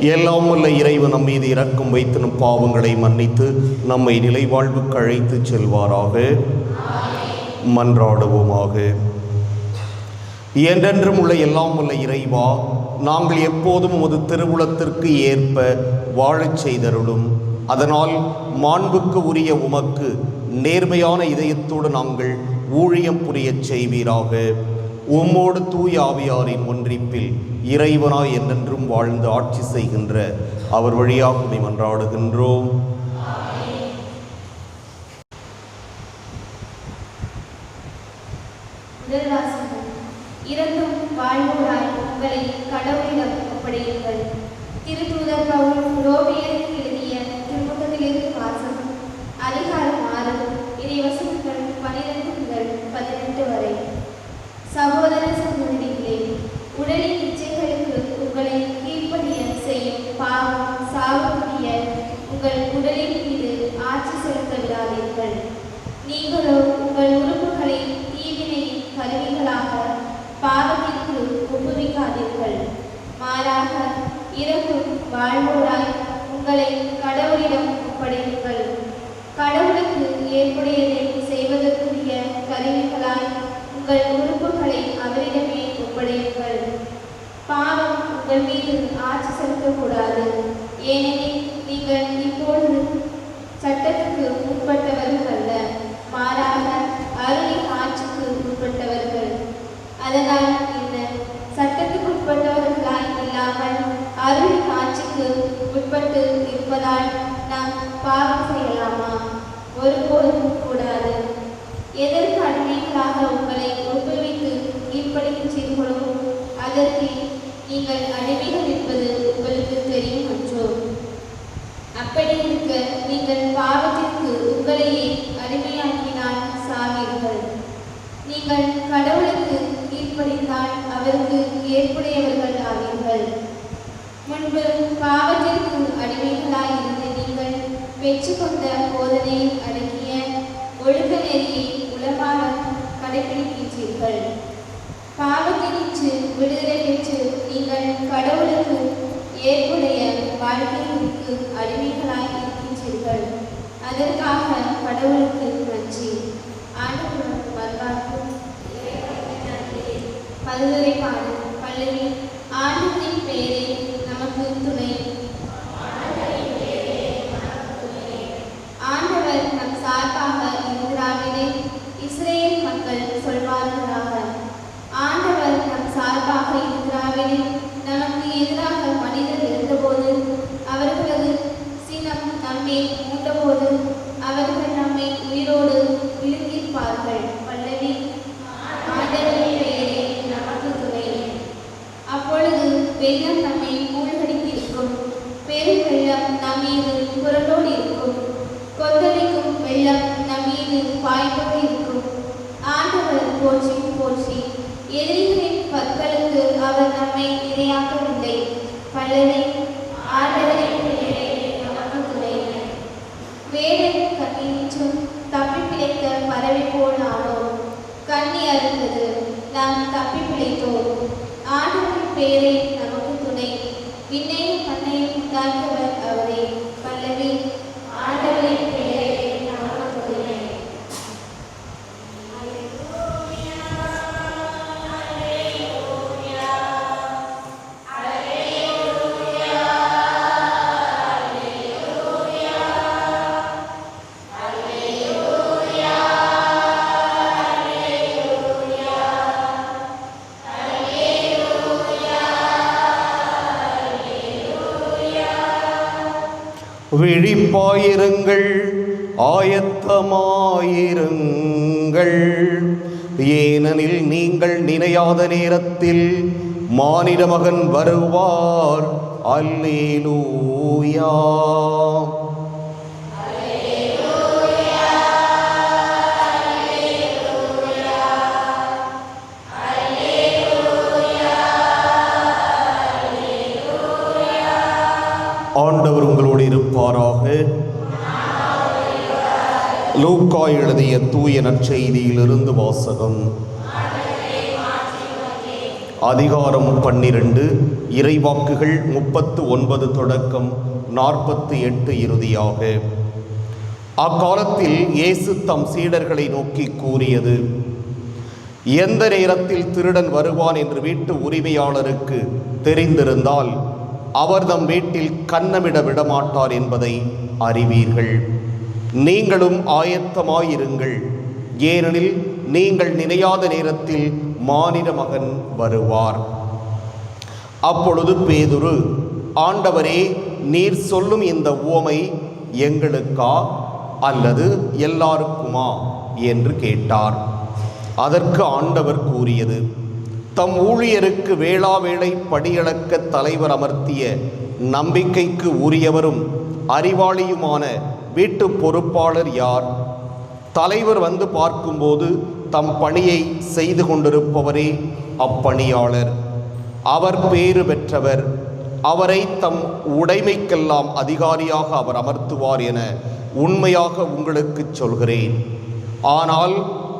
எல்லாம் உள்ள இறைவன் நம் மீது இறக்கும் வைத்து நம் பாவங்களை மன்னித்து நம்மை நிலைவாழ்வுக்கு அழைத்து செல்வாராக. மன்றாடுவோமாக. என்றென்றும் உள்ள எல்லாம் உள்ள இறைவா நாங்கள் எப்போதும் உமது திருவுளத்திற்கு ஏற்ப வாழச் செய்தருளும். அதனால் மாண்புக்கு உரிய உமக்கு நேர்மையான இதயத்தோடு நாங்கள் ஊழியம் புரியச் செய்வீராக. உம்மோடு தூய ஆவியாரின் ஒன்றிப்பில் இறைவனாய் என்றென்றும் வாழ்ந்து ஆட்சி செய்கின்ற அவர் வழியாக உம்மை மன்றாடுகின்றோம். இறந்தும் வாழ்வோராய் உங்களை கடவுளிடம் ஒப்படையுங்கள். திருத்தூதர் பவுல் ரோமியர் எழுதிய திருமுகத்திலிருந்து வாசகம் அதிகாரம் ஆறு இறை வசனங்கள் பனிரெண்டு முதல் பதினெட்டு வரை சகோதர சகோதரிகளே உடலின் இச்சைகளுக்கு உங்களை கீழ்ப்படிய செய்யும் பாவம் சாவுக்குரிய உங்கள் உடலின் மீது ஆட்சி செலுத்த விடாதீர்கள் நீங்களோ உங்கள் உறுப்புகளை தீவினையின் கருவிகளாக பாவத்திற்கு ஒப்புவிக்காதீர்கள் மாறாக இறக்கும் வாழ்வோராய் உங்களை கடவுளிடம் ஒப்படையுங்கள் கடவுளுக்கு ஏற்புடையதை செய்வதற்குரிய கருவிகளாய் உங்கள் உறுப்புகளை அவரிடமே ஒப்படையுங்கள். பாவம் உங்கள் மீது ஆட்சி செலுத்தக்கூடாது. ஏனெனில் நீங்கள் இப்பொழுது சட்டத்துக்கு உட்பட்டவர்கள் அல்ல மாறாக அருளின் ஆட்சிக்கு உட்பட்டவர்கள். அதனால் என்ன சட்டத்துக்கு உட்பட்டவர்களாய் இல்லாமல் அருளின் ஆட்சிக்கு உட்பட்டு இருப்பதால் நாம் பாவம் செய்யலாமா? ஒருபோதும் கூடாது. எதற்கு அடிமைகளாக உங்களை அதற்கு நீங்கள் அடிமைகள் என்பது உங்களுக்கு தெரியும் அன்றோ அப்படி இருக்க நீங்கள் பாவத்திற்கு உங்களையே அடிமையாக்கினால் சாவீர்கள். நீங்கள் கடவுளுக்கு கீழ்ப்படிந்தால் அவருக்கு ஏற்புடையவர்கள் ஆவீர்கள். முன்பு பாவத்திற்கு அடிமைகளாய் இருந்த நீங்கள் பெற்றுக்கொண்ட போதனையை அடங்கிய ஒழுக்க நெறியை உலமாக கடைபிடிக்கின்றீர்கள் பாவத்தினின்று விடுதலை பெற்று நீங்கள் கடவுளுக்கு ஏற்புடைய வாழ்க்கைக்கு அடிமைகளாக இருக்கின்றீர்கள். அதற்காக கடவுளுக்கு நன்றி. ஆண்டவர் வரலாற்று பல்துறை பாடு பல்லவி ஆண்டவரின் பெயரே நமக்கு துணை ஆண்டவர் நம் சார்பாக இருக்கிறாவிலே இஸ்ரேல் மக்கள் சொல்வார்களாக ஆண்டவர் நம் சார்பாக இருக்கிறாவிலே நமக்கு எதிராக மனிதர் இருந்தபோது அவர்களது சினம் நம்மை மூட்டபோது அவர்கள் நம்மை உயிரோடு விழுங்கியிருப்பார்கள். பல்லவி பெயரே நமக்கு துணை. அப்பொழுது வெள்ளம் நம்மை மூழ்கடித்திருக்கும். பெரும் வெள்ளம் நம் மீது புரளோடு இருக்கும். கொந்தளிக்கும் வெள்ளம் நம் மீது பாய்ந்தோடு இருக்கும். ஆண்டவர் போற்றி போற்றி. எதிரிகளின் பற்களுக்கு அவர் நம்மை இரையாக்கவில்லை பலரை ஆண்டவரின் வேடன் தப்பி பிழைத்த பறவை போல் ஆனோம் கண்ணி அறுந்தது நாம் தப்பி பிழைத்தோம். ஆண்டவரின் பெயரை விழிப்பாயிருங்கள் ஆயத்தமாயிருங்கள். ஏனெனில் நீங்கள் நினையாத நேரத்தில் மானிட மகன் வருவார். அல்லேலூயா. உங்களோடு லூக்கா எழுதிய தூய நற்செய்தியிலிருந்து வாசகம். அதிகாரம் பன்னிரண்டு இறைவாக்குகள் முப்பத்து ஒன்பது தொடக்கம் நாற்பத்தி எட்டு இறுதியாக. அக்காலத்தில் இயேசு தம் சீடர்களை நோக்கி கூறியது எந்த நேரத்தில் திருடன் வருவான் என்று வீட்டு உரிமையாளருக்கு தெரிந்திருந்தால் அவர் தம் வீட்டில் கன்னமிட விடமாட்டார் என்பதை அறிவீர்கள். நீங்களும் ஆயத்தமாயிருங்கள். ஏனெனில் நீங்கள் நினையாத நேரத்தில் மானிட மகன் வருவார். அப்பொழுது பேதுரு ஆண்டவரே நீர் சொல்லும் இந்த ஓமை எங்களுக்கா அல்லது எல்லாருக்குமா? என்று கேட்டார். அதற்கு ஆண்டவர் கூறியது தம் ஊழியருக்கு வேளா வேளை படியளக்க தலைவர் அமர்த்திய நம்பிக்கைக்கு உரியவரும் அறிவாளியுமான வீட்டு பொறுப்பாளர் யார்? தலைவர் வந்து பார்க்கும்போது தம் பணியை செய்து கொண்டிருப்பவரே அப்பணியாளர். அவர் பேறு பெற்றவர். அவரை தம் உடைமைக்கெல்லாம் அதிகாரியாக அவர் அமர்த்துவார் என உண்மையாக உங்களுக்கு சொல்கிறேன். ஆனால்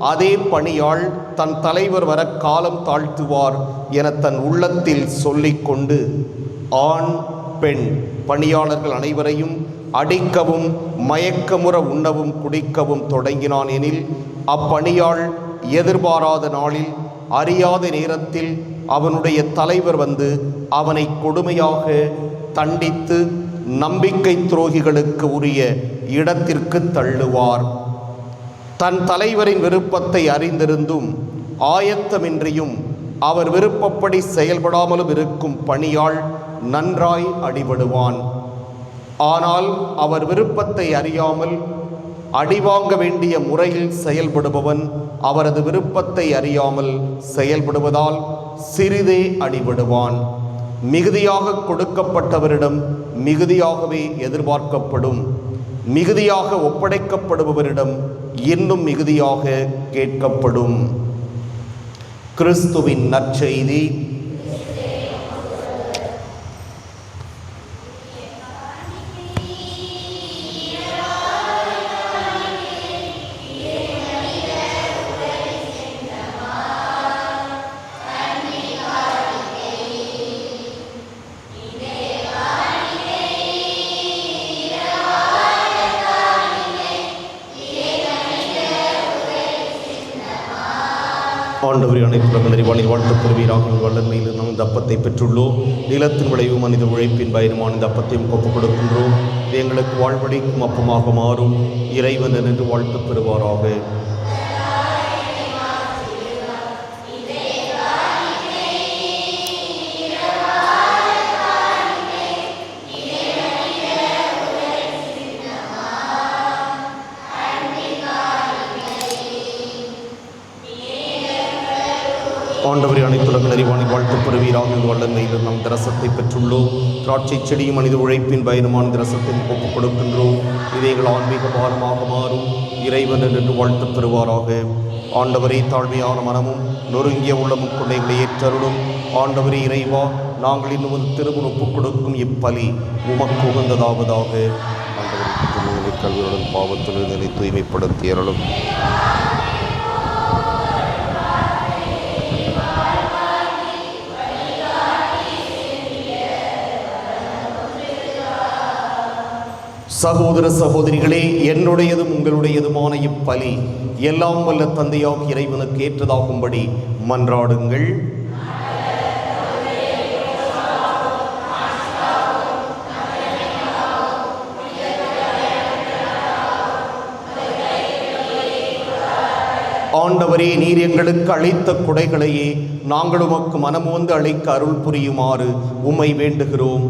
அதே பணியாள் தன் தலைவர் வர காலம் தாழ்த்துவார் என தன் உள்ளத்தில் சொல்லிக்கொண்டு ஆண் பெண் பணியாளர்கள் அனைவரையும் அடிக்கவும் மயக்கமுற உண்ணவும் குடிக்கவும் தொடங்கினான் எனில் அப்பணியாள் எதிர்பாராத நாளில் அறியாத நேரத்தில் அவனுடைய தலைவர் வந்து அவனை கொடுமையாக தண்டித்து நம்பிக்கை துரோகிகளுக்கு உரிய இடத்திற்கு தள்ளுவார். தன் தலைவரின் விருப்பத்தை அறிந்திருந்தும் ஆயத்தமின்றியும் அவர் விருப்பப்படி செயல்படாமலும் இருக்கும் பணியாள் நன்றாய் அடிபடுவான். ஆனால் அவர் விருப்பத்தை அறியாமல் அடிவாங்க வேண்டிய முறையில் செயல்படுபவன் அவரது விருப்பத்தை அறியாமல் செயல்படுவதால் சிறிதே அடிபடுவான். மிகுதியாக கொடுக்கப்பட்டவரிடம் மிகுதியாகவே எதிர்பார்க்கப்படும். மிகுதியாக ஒப்படைக்கப்படுபவரிடம் இன்னும் மிகுதியாக கேட்கப்படும். கிறிஸ்துவின் நற்செய்தி. ஆண்டவரை அனைத்து நிறைவாளி வாழ்த்துப் பெறுவீராக வல்லமையில் நாம் இந்த அப்பத்தை பெற்றுள்ளோம். நிலத்தின் விளைவு மனித உழைப்பின் பயனுமான இந்த அப்பத்தையும் ஒப்புக் கொடுக்கின்றோம். இது எங்களுக்கு வாழ்வழிக்கும் அப்பமாக மாறும். இறைவன் என்று வாழ்த்து பெறுவாராக. அனைத்துலக நிறைவான வாழ்த்து பெறுவீராக வல்லமையில் நாம் திரசத்தை பெற்றுள்ளோம். திராட்சை செடியும் மனித உழைப்பின் பயணமான திரசத்தை ஒப்புக் கொடுக்கின்றோம். இது ஆன்மீக பாரமாக மாறும். இறைவன் என்று வாழ்த்து பெறுவாராக. ஆண்டவரே தாழ்மையான மனமும் நொறுங்கிய உள்ளமும் கொண்ட ஏற்றருளும். ஆண்டவரே இறைவா நாங்கள் இன்னும் திருமண ஒப்புக் கொடுக்கும் இப்பலி உமக்கு உகந்ததாவதாக. ஆண்டவரின் கல்வியுடன் பாவத்துடன் தூய்மைப்படுத்தி அருளும். சகோதர சகோதரிகளே என்னுடையதும் உங்களுடையதுமான இப்பலி எல்லாம் வல்ல தந்தையாக இறைவனுக்கு ஏற்றதாகும்படி மன்றாடுங்கள். ஆண்டவரே நீர் எங்களுக்கு அளித்த குடைகளையே நாங்கள் உமக்கு மனமுவந்து அழைக்க அருள் புரியுமாறு உம்மை வேண்டுகிறோம்.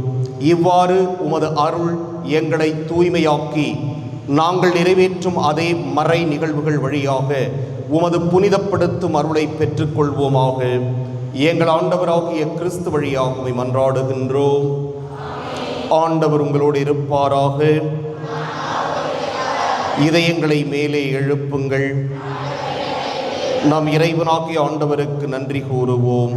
இவ்வாறு உமது அருள் எங்களை தூய்மையாக்கி நாங்கள் நிறைவேற்றும் அதே மறை நிகழ்வுகள் வழியாக உமது புனிதப்படுத்தும் அருளை பெற்றுக்கொள்வோமாக. எங்கள் ஆண்டவராகிய கிறிஸ்து வழியாக உம்மை மன்றாடுகின்றோம். ஆண்டவர் உங்களோடு இருப்பாராக. இதயங்களை மேலே எழுப்புங்கள். நாம் இறைவனாகிய ஆண்டவருக்கு நன்றி கூறுவோம்.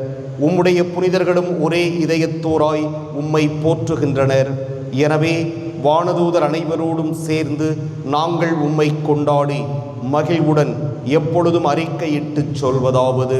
உம்முடைய புனிதர்களும் ஒரே இதயத்தோராய் உம்மை போற்றுகின்றனர். எனவே வானதூதர் அனைவரோடும் சேர்ந்து நாங்கள் உம்மை கொண்டாடி மகிழ்வுடன் எப்பொழுதும் அறிக்கையிட்டுச் சொல்வதாவது.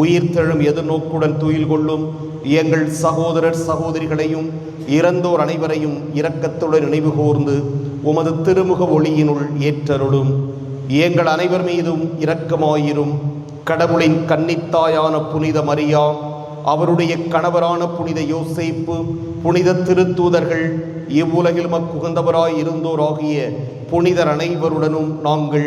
உயிர்த்தெழும் எதிர்நோக்குடன் துயில் கொள்ளும் எங்கள் சகோதரர் சகோதரிகளையும் இறந்தோர் அனைவரையும் இரக்கத்துடன் நினைவு கூர்ந்து உமது திருமுக ஒளியினுள் ஏற்றருளும். எங்கள் அனைவர் மீதும் இரக்கமாயிரும். கடவுளின் கன்னித்தாயான புனித மரியா அவருடைய கணவரான புனித யோசேப்பு புனித திருத்தூதர்கள் இவ்வுலகில் மக்குகந்தவராய் இருந்தோராகிய புனிதர் அனைவருடனும் நாங்கள்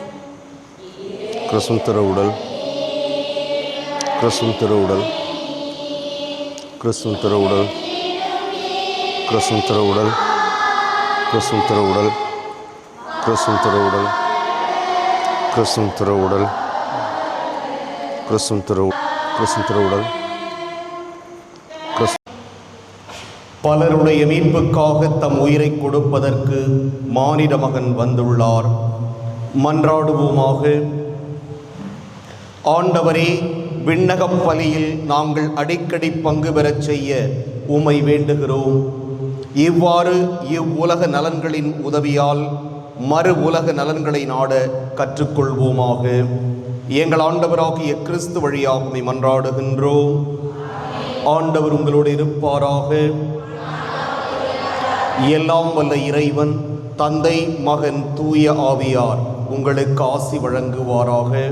கிறிஸ்துவின் திருவுடல் கிறிஸ்துவின் திருவுடல் கிறிஸ்துவின் திருவுடல் கிறிஸ்துவின் திருவுடல் கிறிஸ்துவின் திருவுடல் கிறிஸ்துவின் திருவுடல் கிறிஸ்துவின் திருவுடல் கிறிஸ்துவின் திரு கிருஷ்ண திருவுடல் பலருடைய மீட்புக்காக தம் உயிரை கொடுப்பதற்கு மானிட மகன் வந்துள்ளார். மன்றாடுவோமாக. ஆண்டவரே விண்ணகப் பலியில் நாங்கள் அடிக்கடி பங்கு பெறச் செய்ய உமை வேண்டுகிறோம். இவ்வாறு இவ்வுலக நலன்களின் உதவியால் மறு உலக நலன்களை நாட கற்றுக்கொள்வோமாக. எங்கள் ஆண்டவராகிய கிறிஸ்து வழியாக உம்மை மன்றாடுகின்றோம். ஆண்டவர் உங்களோடு இருப்பாராக. எல்லாம் வல்ல இறைவன் தந்தை மகன் தூய ஆவியார் உங்களுக்கு ஆசி வழங்குவாராக.